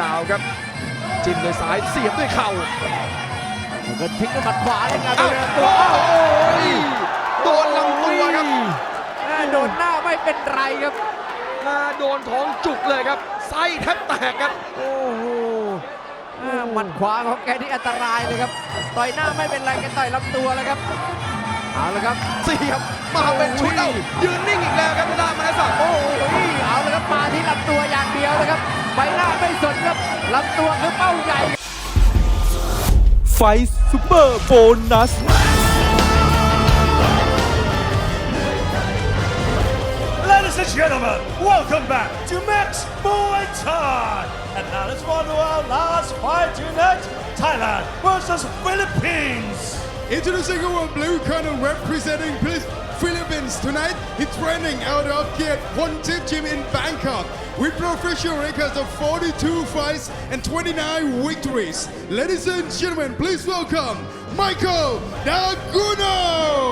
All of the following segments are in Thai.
ยาวครับ จิ้มด้วยซ้ายเสียบด้วยเข่าแล้วก็ทิ้งด้วยหมัดขวาเลยครับอ้าวตัวอ้าวโอ้ยโดนลำตัวครับแม่โดนหน้าไม่เป็นไรครับหน้าโดนท้องจุกเลยครับไส้แทบแตกครับโอ้โหอ่าหมัดขวาของแกนี่อันตรายเลยครับ ต่อยหน้าไม่เป็นไรแกต่อยลำตัวแล้วครับเอาละครับเสียบมาเป็นชุดเอ้ายืนนิ่งอีกแล้วครับทางด้านมานาศักดิ์โอ้โหเอาละครับมาที่ลำตัวอย่างเดียวนะครับ ใบหน้าไม่สนครับลำตัวคือเป้าใหญ่ ไฟซูเปอร์โบนัส Ladies and gentlemen, welcome back to Max Muay Thai. And now let's run to our last fight tonight. Thailand versus Philippines. Introducing our blue corner representing Phil- Philippines tonight. He's training out of Kiat Pontip Gym in Bangkok with professional records of 42 fights and 29 victories. Ladies and gentlemen, please welcome Michael Daguno.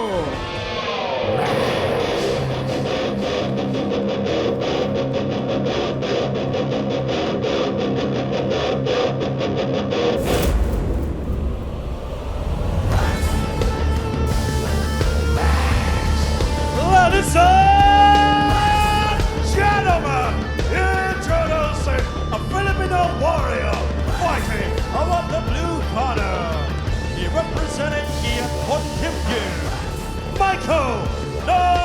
Ladies gentlemen, introducing a Filipino warrior fighting out the blue corner. He Kiat Kim Kim, Michael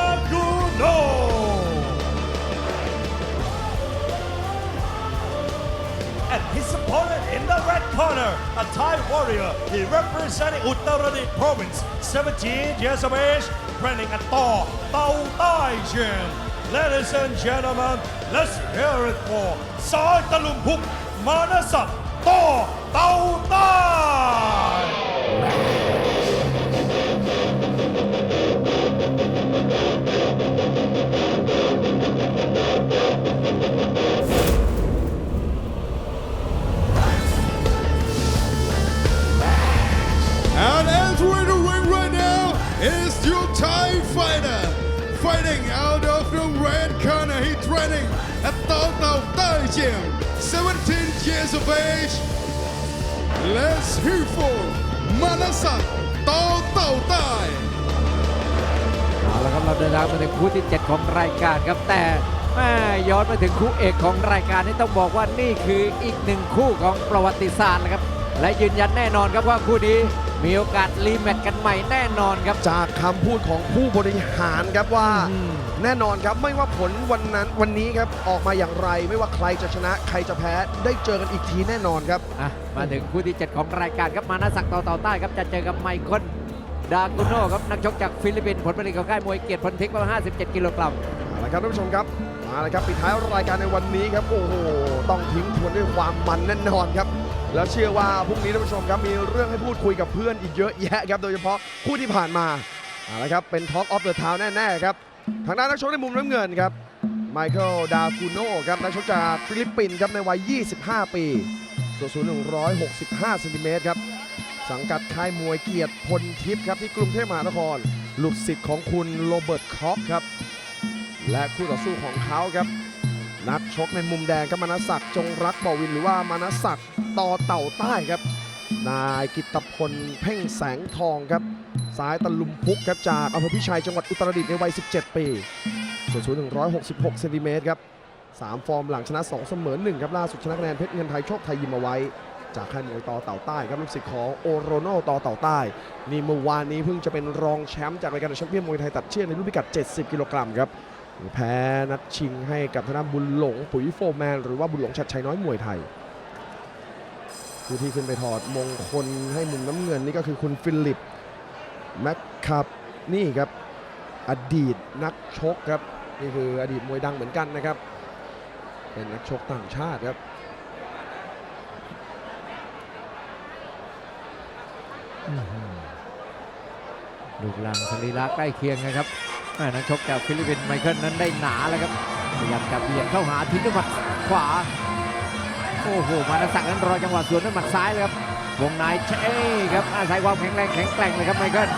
And his opponent in the red corner, a Thai warrior. He representing Uttaradit province, 17 years of age, training at Thaw, Tao Tai Gym. Ladies and gentlemen, let's hear it for Sai Talumpuk Manasak Thaw Tao Tai. เอาละครับเราเดินทางมาถึงคู่ที่ 7 ของรายการครับแต่แม่ย้อนมาถึงคู่เอกของรายการนี้ต้องบอกว่านี่คืออีกหนึ่งคู่ของประวัติศาสตร์นะครับและยืนยันแน่นอนครับว่าคู่นี้มีโอกาสรีแมตช์กันใหม่แน่นอนครับ จากคำพูดของผู้บริหารครับว่า อืม แน่นอนครับไม่ว่าผลวันนั้นวันนี้ครับออกมาอย่างไร ไม่ว่าใครจะชนะใครจะแพ้ได้เจอกันอีกทีแน่นอนครับ อะมาถึงคู่ที่ 7 ของรายการครับมานาศักดิ์ต่อเต่าใต้ครับจะเจอกับไมเคิล ดากุโนครับนักชกจากฟิลิปปินส์ผลผลิตของค่ายมวยเกียรติพลทิพย์ประมาณ57 กิโลกรัมเอาละครับท่านผู้ชมครับมาเลยครับปิดท้ายรายการในวันนี้ครับโอ้โหต้องทิ้งทวนด้วยความมันแน่นอนครับ แล้วเชื่อว่าพรุ่งนี้ท่านผู้ชมครับมีเรื่องให้พูดคุยกับเพื่อนอีกเยอะแยะครับโดยเฉพาะคู่ที่ผ่านมาเอาละครับเป็นท็อ k ออฟเดอะทาวน์แน่ๆครับทางด้านนักชกในมุมน้ำเงินครับไมเคิลดาคูโน่ครับนักชกจากฟิลิปปินส์ครับในวัย 25 ปีส่วนสูง165เซนติเมตรครับ สังกัดค่ายมวยเกียรติพลทิพย์ครับที่กรุงเทพมหานครลูกศิษย์ของคุณโรเบิร์ตคอกครับ และคู่ต่อสู้ของเขาครับ นักชกในมุมแดงก็มานศักดิ์จงรักบ่อวินหรือว่ามานศักดิ์ต่อเต่าใต้ครับ นายกิตตพลเพ่งแสงทองครับซ้ายตะลุมพุกครับจากอำเภอพิชัยจังหวัดอุตรดิตถ์ในวัย 17 ปีส่วนสูง166เซนติเมตรครับสามฟอร์มหลังชนะ 2 เสมอ1ครับล่าสุดชนะคะแนนเพชรเงินไทยโชคไทยยิมเอาไว้ จากค่ายมวยต่อเต่าใต้ครับลูกศิษย์ของโอโรโนต่อเต่าใต้ นี่เมื่อวานนี้เพิ่งจะเป็นรองแชมป์จากรายการแชมเปี้ยนมวยไทยตัดเชือกในรุ่นพิกัด 70 กิโลกรัมครับแพ้นัดชิงให้กับทางด้านบุญหลงปุ๋ยโฟแมน หรือว่าบุญหลงชัดชัยน้อยมวยไทยผู้ที่ขึ้นไปถอดมงคลให้มุมน้ำเงินนี่ก็คือคุณฟิลิปแมคคาบนี่ครับอดีตนักชกครับนี่คืออดีตมวยดังเหมือนกันนะครับ เป็นนักชกต่างชาติครับ ลูกหลังสรีระใกล้เคียงนะครับแม่นักชกจากฟิลิปปินส์ไมเคิลนั้นได้หนาแล้วครับพยายามจะเบียดเข้าหาทิ้งด้วยหมัดขวา โอ้โห มานาศักดิ์นั้นรอจังหวะสวนด้วยหมัดซ้ายเลยครับ วงในเช่ครับอาศัยความแข็งแรงแข็งแกร่งเลยครับไมเคิล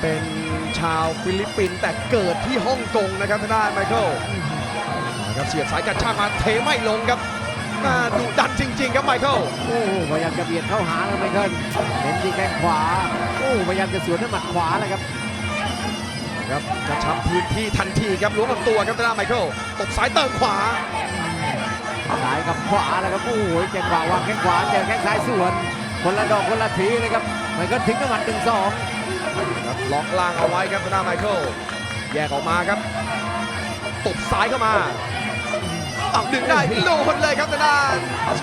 เป็นชาวฟิลิปปินส์แต่เกิดที่ฮ่องกงนะครับทางด้านไมเคิลนะครับเสียบสายกระชากมาเทไม่ลงครับ น่าดุดันจริงไมเคิลโอ้โหพยายามจะเบียดเข้าหาแล้วไมเคิลเน้นที่แข้งขวา โอ้พยายามจะสวนด้วยหมัดขวาเลยครับครับกระชับพื้นที่ทันทีครับล้วงลำตัวครับทางด้านไมเคิลตบซ้ายเติมขวาซ้ายกับขวาแล้วครับโอ้โหจังหวะวางแข้งขวาเจอแข้งซ้ายสวน คนละดอกคนละทีเลยครับไมเคิลทิ้งด้วยหมัดหนึ่งสองครับล็อกล่างเอาไว้ครับทางด้านไมเคิลแยกออกมาครับตบซ้ายเข้ามา ตักดึงได้โดนเลยครับทางด้าน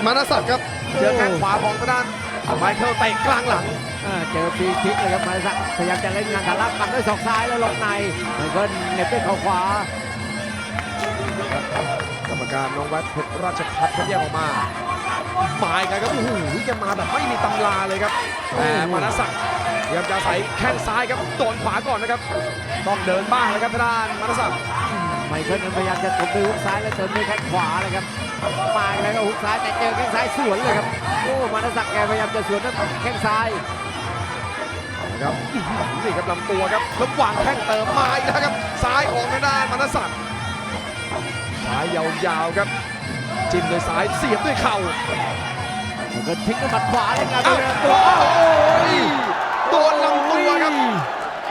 มานาสักครับเจอแข้งขวาของทางด้านไมเคิลเตะกลางหลังอ่าเจอฟรีคิกเลยครับมาสักพยายามจะเล่นงานขาลับปัดด้วยศอกซ้ายแล้วล็อกในไมเคิลเหน็บด้วยเข่าขวากรรมการน้องวัดเพชรราชพัฒน์เขาแยกออกมาหมายกันครับโอ้โหแกมาแบบไม่มีตำราเลยครับแต่มานาสักพยายามจะใส่แข้งซ้ายครับโดนขวาก่อนนะครับต้องเดินบ้างเลยครับทางด้านมานาสักไมเคิลพยายามจะตบด้วยฮุกซ้ายแล้วเติมด้วยแข้งขวาเลยครับมาอีกแล้วก็ฮุกซ้ายแต่เจอแข้งซ้ายสวนเลยครับโอ้มานศักดิ์แกพยายามจะสวนด้วยแข้งซ้ายนะครับนี่ครับลำตัวครับแล้ววางแข้งเติมมาอีกแล้วครับซ้ายของทางด้านมานสักซ้ายยาวๆครับ จิ้มด้วยซ้ายเสียบด้วยเข่าแล้วก็ทิ้งด้วยหมัดขวาเลยครับอ้าวตัวโอ้โหโดนลำตัวครับ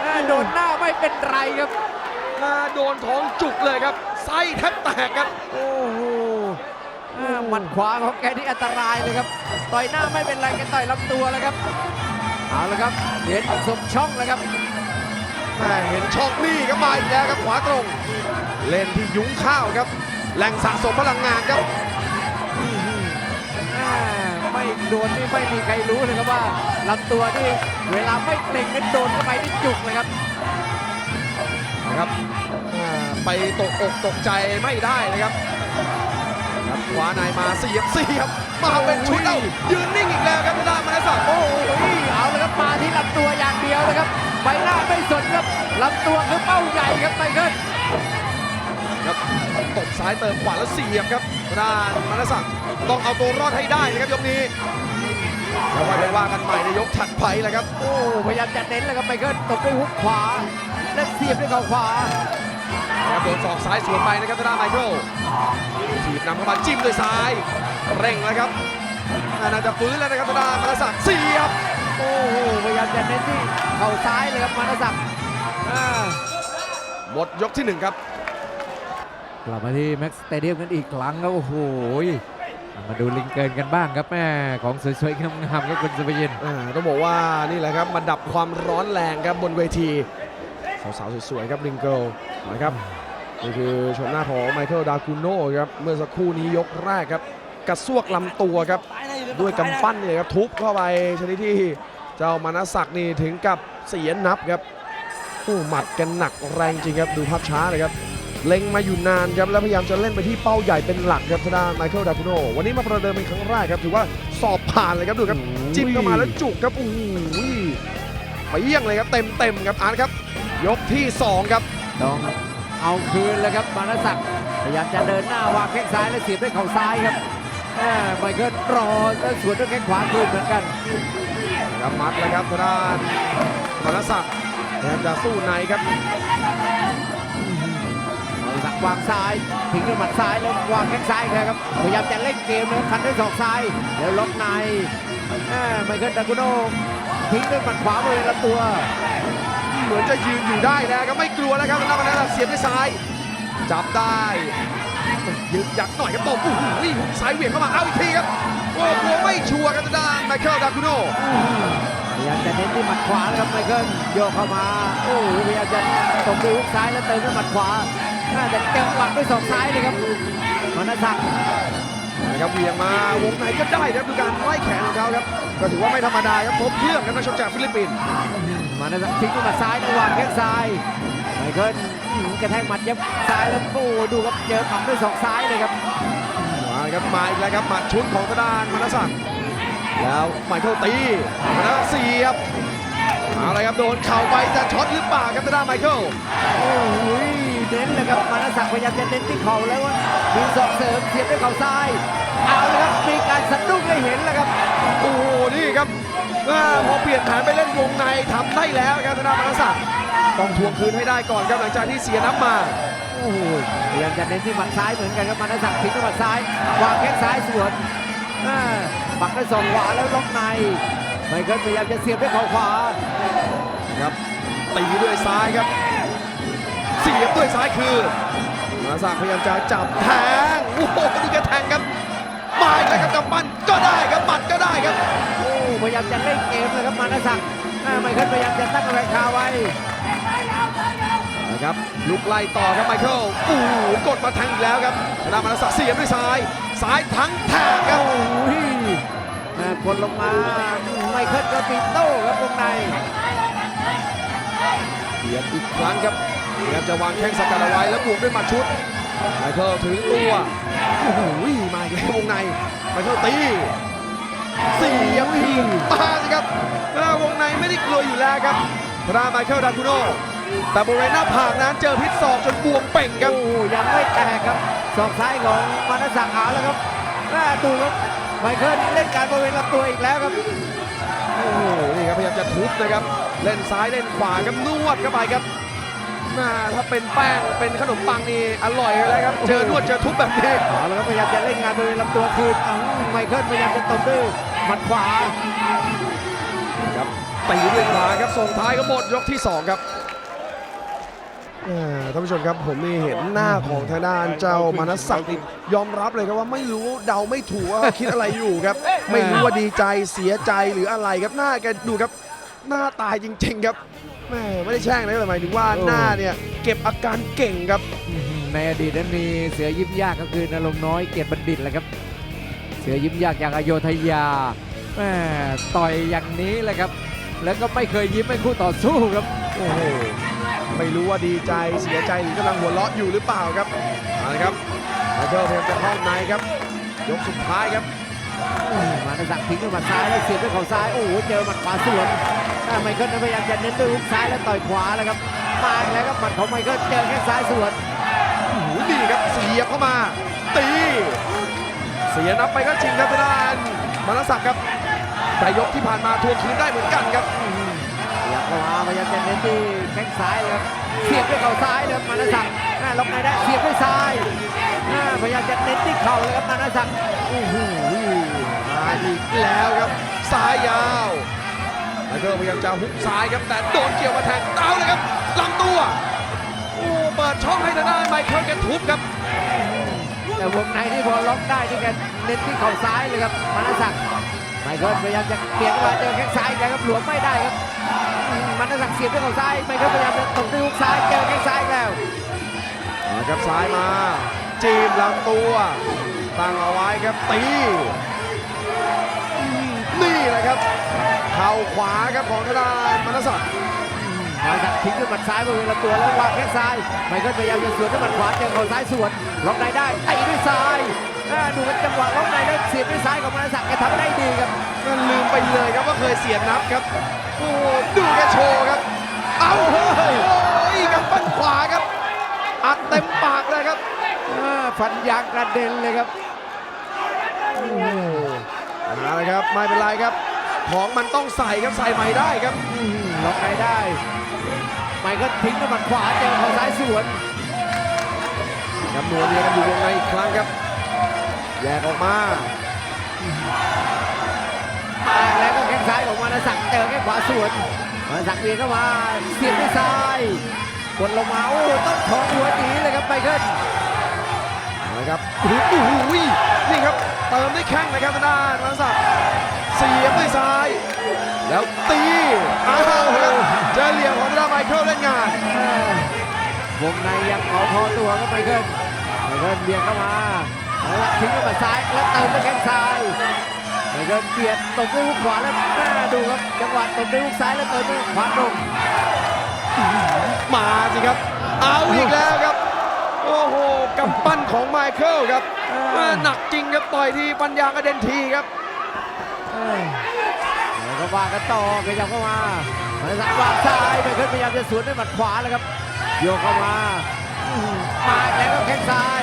อ่าโดนหน้าไม่เป็นไรครับ มาโดนท้องจุกเลยครับ ไส้แทบแตกครับ โอ้โหอ่าหมัดขวาของแกที่อันตรายเลยครับ ต่อยหน้าไม่เป็นไรแกต่อยลำตัวแล้วครับ เอาละครับเดียนสมช่องแล้วครับ แม่เห็นช่องนี่ครับมาอีกแล้วครับขวาตรง เล่นที่ยุ้งข้าวครับ แหล่งสะสมพลังงานครับอ่าไม่โดนนี่ไม่มีใครรู้เลยครับว่าลำตัวนี่เวลาไม่เกร็งนั้นโดนเข้าไปนี่จุกเลยครับ นะครับอ่าไปตกอกตกใจไม่ได้นะครับครับขวาในมาเสียบเสียบมาเป็นชุดเอ้ายืนนิ่งอีกแล้วครับทางด้านมนัสสักดิ์โอ้โหเอาเลยครับมาที่ลำตัวอย่างเดียวเลยครับใบหน้าไม่สนครับลำตัวคือเป้าใหญ่ครับไมเคิลครับตบซ้ายเติมขวาแล้วเสียบครับทางด้านมนัสสักดิ์ต้องเอาตัวรอดให้ได้นะครับยกนี้แล้วว่าไปว่ากันใหม่ในยกถัดไปแหละครับโอ้พยายามจะเน้นเลยครับไมเคิลตบด้วยฮุกขวา และเสียบด้วยเข่าขวาแล้วโดนศอกซ้ายสวนไปนะครับทางด้านไมเคิลถีบนำเข้ามาจิ้มด้วยซ้าย เร่งแล้วครับน่าจะฟื้นแล้วนะครับทางด้านมนัสสักดิ์เสียบ โอ้โหพยายามจะเน้นที่เข่าซ้ายเลยครับมานศักดิ์อ่าหมดยกที่หนึ่งครับ กลับมาที่แม็กซ์สเตเดียมกันอีกครั้งครับโอ้โหมาดูลิงเกินกันบ้างครับแม่ของสวยๆงามๆครับคุณสุภยินอ่าต้องบอกว่านี่แหละครับมาดับความร้อนแรงครับบนเวที สาวๆสวยๆครับลิงเกิลนะครับนี่คือชมหน้าของไมเคิลดาคูโน่ครับเมื่อสักครู่นี้ยกแรกครับกระซวกลำตัวครับด้วยกำปั้นเนี่ยครับทุบเข้าไปชนิดที่เจ้ามานศักดิ์นี่ถึงกับเสียนับครับโอ้หมัดกันหนักแรงจริงครับดูภาพช้าเลยครับเล็งมาอยู่นานครับแล้วพยายามจะเล่นไปที่เป้าใหญ่เป็นหลักครับทางด้านไมเคิลดาคูโน่วันนี้มาประเดิมเป็นครั้งแรกครับถือว่าสอบผ่านเลยครับดูครับจิ้มเข้ามาแล้วจุกครับโอ้โหไปเยี่ยงเลยครับเต็มเต็มครับอาร์ตครับ ยกที่ 2 ครับต้องเอาคืนเลยครับมานศักดิ์พยายามจะเดินหน้าวางแข้งซ้ายและเสียบด้วยเข่าซ้ายครับแม่ไมเคิลรอแล้วสวนด้วยแข้งขวาคืนเหมือนกันครับมัดเลยครับทางด้านมรศักดิ์พยายามจะสู้ในครับมานศักดิ์วางซ้ายทิ้งด้วยหมัดซ้ายแล้ววางแข้งซ้ายอีกแล้วครับพยายามจะเล่นเกมนะครับคันด้วยศอกซ้ายแล้วล็อกในแม่ไมเคิลดากุโนทิ้งด้วยหมัดขวาบริเวณลำตัว เหมือนจะยืนอยู่ได้แล้วครับไม่กลัวแล้วครับทางด้านมรศักดิ์เสียบด้วยซ้าย จับได้ยึกยักหน่อยครับตบโอ้โหหุกซ้ายเหวี่ยงเข้ามาเอาอีกทีครับโอ้กลัวไม่ชัวร์ครับทางด้านไมเคิลดาคูโนพยายามจะเน้นที่หมัดขวานะครับไมเคิลโยกเข้ามาโอ้โหพยายามจะตบด้วยฮุกซ้ายแล้วเติมด้วยหมัดขวาน่าจะเจอหวัดด้วยศอกซ้ายเลยครับมานศักดิ์นะครับเหวี่ยงมาวงในก็ได้ครับดูการไล่แขนของเขาครับก็ถือว่าไม่ธรรมดาครับพบเครื่องครับนักชกจากฟิลิปปินส์ มานศักดิ์ทิ้งด้วยหมัดซ้ายระหว่างแข้งซ้ายไมเคิลอื้อหือกระแทกหมัดยับซ้ายแล้วโอ้โหดูครับเจอหมัดด้วยศอกซ้ายเลยครับมาครับมาอีกแล้วครับหมัดชุดของทางด้านมนัสสักดิ์แล้วไมเคิลตีมนัสเสียบเอาเลยครับโดนเข่าไปจะช็อตหรือเปล่าครับทางด้านไมเคิลโอ้โห เน้นเลยครับมานศักดิ์พยายามจะเน้นที่เข่าแล้วว่ามีศอกเสริมเสียบด้วยเข่าซ้าย เอาเลยครับมีการสะดุ้งให้เห็นแล้วครับ โอ้โหนี่ครับอ่าพอเปลี่ยนแผนไปเล่นวงในทำได้แล้วครับทางด้านมนัสสักดิ์ต้องทวงคืนให้ได้ก่อนครับหลังจากที่เสียนับมาโอ้โหพยายามจะเน้นที่หมัดซ้ายเหมือนกันครับมานศักดิ์ทิ้งด้วยหมัดซ้ายวางแข้งซ้ายสวนอ่าปักด้วยศอกขวาแล้วล็อกในไมเคิลพยายามจะเสียบด้วยเข่าขวาครับตีด้วยซ้ายครับ เสียบด้วยซ้ายคืนมาสักพยายามจะจับแทงโอ้โหดูแกแทงครับมาอีกแล้วครับกำปั้นก็ได้ครับหมัดก็ได้ครับโอ้พยายามจะเล่นเกมเลยครับมานศักดิ์อ่าไมเคิลพยายามจะตั้งกำแพงคาไว้นะครับลุกไล่ต่อครับไมเคิลโอ้โหกดมาแทงอีกแล้วครับธนามานาศักดิ์เสียบด้วยซ้ายซ้ายทั้งแทงครับโอ้ยอ่ากดลงมาไมเคิลก็ตีโต้ครับวงในเบียดอีกครั้งครับ พยายามจะวางแข้งสกัดเอาไว้แล้วบวกด้วยหมัดชุดไมเคิลถึงตัว โอ้โหมาอีกแล้ววงในไมเคิลตีเสียบทีมาสิครับหน้าวงในไม่ได้กลัวอยู่แล้วครับธนาไมเคิลดาคุโนแต่บริเวณหน้าผากนั้นเจอพิษศอกจนบวมเป่งครับโอ้ยังไม่แตกครับศอกซ้ายของมานศักดิ์เอาแล้วครับหน้าดูครับไมเคิลเล่นการบริเวณลำตัวอีกแล้วครับโอ้โหนี่ครับพยายามจะทุบนะครับ เล่นซ้ายเล่นขวาครับนวดเข้าไปครับน่า ถ้าเป็นแป้งเป็นขนมปังนี่อร่อยเลยครับ เจอนวดเจอทุบแบบนี้เอาแล้วครับพยายามจะเล่นงานบริเวณลำตัวคืนอ้าวไมเคิลพยายามจะตบด้วยหมัดขวาครับตีด้วยขวาครับส่งท้ายก็หมดยกที่ 2 ครับอ่าท่านผู้ชมครับผมนี่เห็นหน้าของทางด้านเจ้ามานศักดิ์นี่ยอมรับเลยครับว่าไม่รู้เดาไม่ถูกว่าคิดอะไรอยู่ครับ ไม่รู้ว่าดีใจเสียใจหรืออะไรครับหน้าแกดูครับ หน้าตายจริง ๆ ครับ แม่ไม่ได้แช่งนะแต่หมายถึงว่าหน้าเนี่ยเก็บอาการเก่งครับ ในอดีตนั้นมีเสือยิ้มยากก็คือนรงค์น้อยเกียรติบัณฑิตแหละครับ เสือยิ้มยากอย่างอโยธยาแม่ต่อยอย่างนี้แหละครับ แล้วก็ไม่เคยยิ้มให้คู่ต่อสู้ครับโอ้โหไม่รู้ว่าดีใจเสียใจหรือกำลังหัวเราะอยู่หรือเปล่าครับเอาละครับไมเคิลพยายามจะเข้าในครับยกสุดท้ายครับ มานศักดิ์ทิ้งด้วยหมัดซ้ายแล้วเสียบด้วยเข่าซ้าย โอ้โห เจอหมัดขวาสวนอ่าไมเคิลนั้นพยายามจะเน้นด้วยฮุกซ้ายแล้วต่อยขวาแล้วครับ มาอีกแล้วครับหมัดของไมเคิลเจอแค่ซ้ายสวนโอ้โหดีครับเสียบเข้ามา ตี เสียนับไปก็จริงครับทางด้านมานศักดิ์ครับ แต่ยกที่ผ่านมาทวงคืนได้เหมือนกันครับเสียบเข้ามาพยายามจะเน้นที่แข้งซ้ายเลยครับ เสียบด้วยเข่าซ้ายเลยครับมานศักดิ์อ่าล็อกในได้ เสียบด้วยซ้ายอ่า พยายามจะเน้นที่เข่าเลยครับมานศักดิ์โอ้โหมาอีกแล้วครับซ้ายยาวไมเคิลพยายามจะฮุกซ้ายครับแต่โดนเกี่ยวมาแทงเอาเลยครับลำตัวโอ้เปิดช่องให้ทางด้านไมเคิลแกทุบครับ แต่วงในนี่พอล็อกได้ที่แกเน้นที่เข่าซ้ายเลยครับมานศักดิ์ไมเคิลพยายามจะเปลี่ยนมาเจอแข้งซ้ายอีกแล้วครับหลวมไม่ได้ครับอืมมานศักดิ์เสียบด้วยเข่าซ้ายไมเคิลพยายามจะตบด้วยฮุกซ้ายเจอแข้งซ้ายอีกแล้วมาครับซ้ายมา จีบลำตัวตั้งเอาไว้ครับตีอืมนี่แหละครับ เข่าขวาครับของทางด้านมนศักดิ์มาจากทิ้งด้วยหมัดซ้ายบริเวณลำตัวแล้ววางแข้งซ้ายไมเคิลพยายามจะสวนด้วยหมัดขวาเจอเข่าซ้ายสวนล็อกในได้ตีด้วยซ้ายอ่าดูกันจังหวะล็อกในแล้วเสียบด้วยซ้ายของมานศักดิ์แกทำได้ดีครับนั่นลืมไปเลยครับว่าเคยเสียนับครับโอ้โหดูแกโชว์ครับ เอาเฮ้ยโอ้ยกับปั้นขวาครับ อัดเต็มปากเลยครับ อ่า ฟันยางกระเด็นเลยครับโอ้โหเอาละครับไม่เป็นไรครับ ของมันต้องใส่ครับใส่ใหม่ได้ครับอืมล็อกในได้ไมเคิลทิ้งด้วยหมัดขวาเจอเข่าซ้ายสวนครับนัวเนียกันอยู่วงในอีกครั้งครับแยกออกมามาแล้วก็แข้งซ้ายของมานศักดิ์เจอแข้งขวาสวนมานศักดิ์เบียดเข้ามาเสียบด้วยซ้ายกดลงมาโอ้ต้องถอนหัวหนีเลยครับไมเคิลนะครับ โอ้โหนี่ครับเติมด้วยแข้งนะครับทางด้านรังศักดิ์เสียบด้วยซ้าย แล้วตีอ้าวครับเจอเหลี่ยมของทางด้านไมเคิลเล่นงานวงในยังเอาพอตัวครับไมเคิลไมเคิลเบียดเข้ามาแล้วทิ้งด้วยหมัดซ้ายแล้วเติมด้วยแข้งซ้ายไมเคิลเบียดตบด้วยฮุกขวาแล้วแม่ดูครับจังหวะตบด้วยฮุกซ้ายแล้วเติมด้วยขวาตรงมาสิครับเอาอีกแล้วครับโอ้โหกำปั้นของไมเคิลครับแม่หนักจริงครับต่อยทีปัญญากระเด็นทีครับเอ้ยแล้วก็ว่ากันต่อขยับเข้ามาไมศักดิ์วางซ้ายไมเคิลพยายามจะสวนด้วยหมัดขวาแล้วครับโยกเข้ามาอื้อหือมาอีกแล้วก็แข้งซ้าย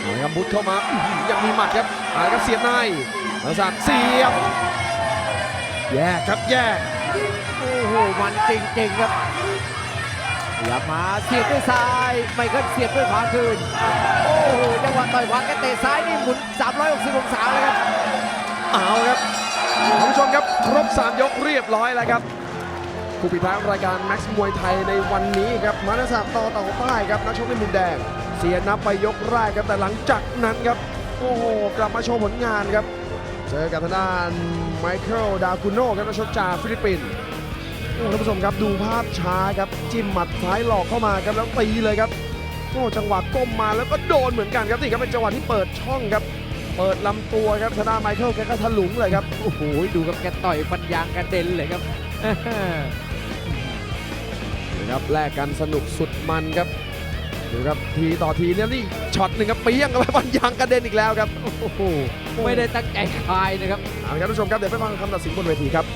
เอาละครับมุดเข้ามาอื้อหือยังมีหมัดครับเอาละครับเสียบในรังศักดิ์เสียบแยกครับแยกโอ้โหมันจริงๆครับ ขยับมาเสียบด้วยซ้ายไมเคิลเสียบด้วยขวาคืน โอ้โหจังหวะต่อยขวาแกเตะซ้ายนี่หมุน 360 องศาเลยครับ เอาครับท่านผู้ชมครับ ครบ 3 ยกเรียบร้อยแล้วครับคู่ปิดท้ายรายการแม็กซ์มวยไทยในวันนี้ครับมานาศักดิ์ต่อเต่าใต้ครับนักชกในมุมแดง เสียนับไปยกแรกครับแต่หลังจากนั้นครับ โอ้โหกลับมาโชว์ผลงานครับ เจอกับทางด้านไมเคิลดาคูโน่ครับนักชกจากฟิลิปปินส์ ท่านผู้ชมครับดูภาพช้าครับจิ้มหมัดซ้ายหลอกเข้ามาครับแล้วตีเลยครับโอ้จังหวะก้มมาแล้วก็โดนเหมือนกันครับนี่ครับเป็นจังหวะที่เปิดช่องครับ เปิดลำตัวครับทางด้านไมเคิลแกก็ทะลุงเลยครับโอ้โหดูครับแกต่อยฟันยางกระเด็นเลยครับนะครับแลกกันสนุกสุดมันครับดูครับทีต่อทีเนี่ยนี่ช็อตหนึ่งครับเปี้ยงกันไปบันยางกระเด็นอีกแล้วครับโอ้โหไม่ได้ตั้งใจคายนะครับเอาละครับท่านผู้ชมครับเดี๋ยวไปฟังคำตัดสินบนเวทีครับ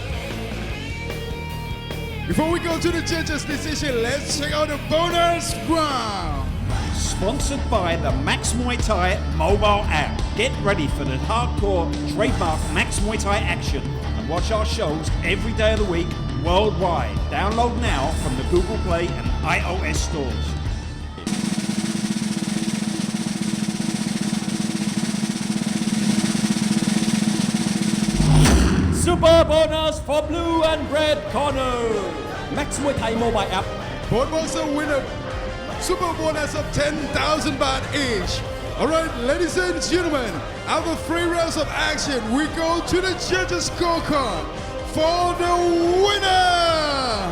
Before we go to the judges' decision, let's check out the bonus round. Sponsored by the Max Muay Thai mobile app. Get ready for the hardcore trademark Max Muay Thai action and watch our shows every day of the week worldwide. Download now from the Google Play and iOS stores. super bonus for blue and red corner. Max with Thai mobile app. Both a winner. Super bonus of 10,000 baht each. All right, ladies and gentlemen, out of three rounds of action, we go to the judges' scorecard for the winner,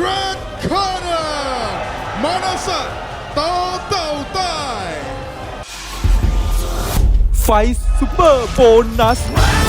Red Corner, Manasa Tao Tao Tai. Five Super Bonus.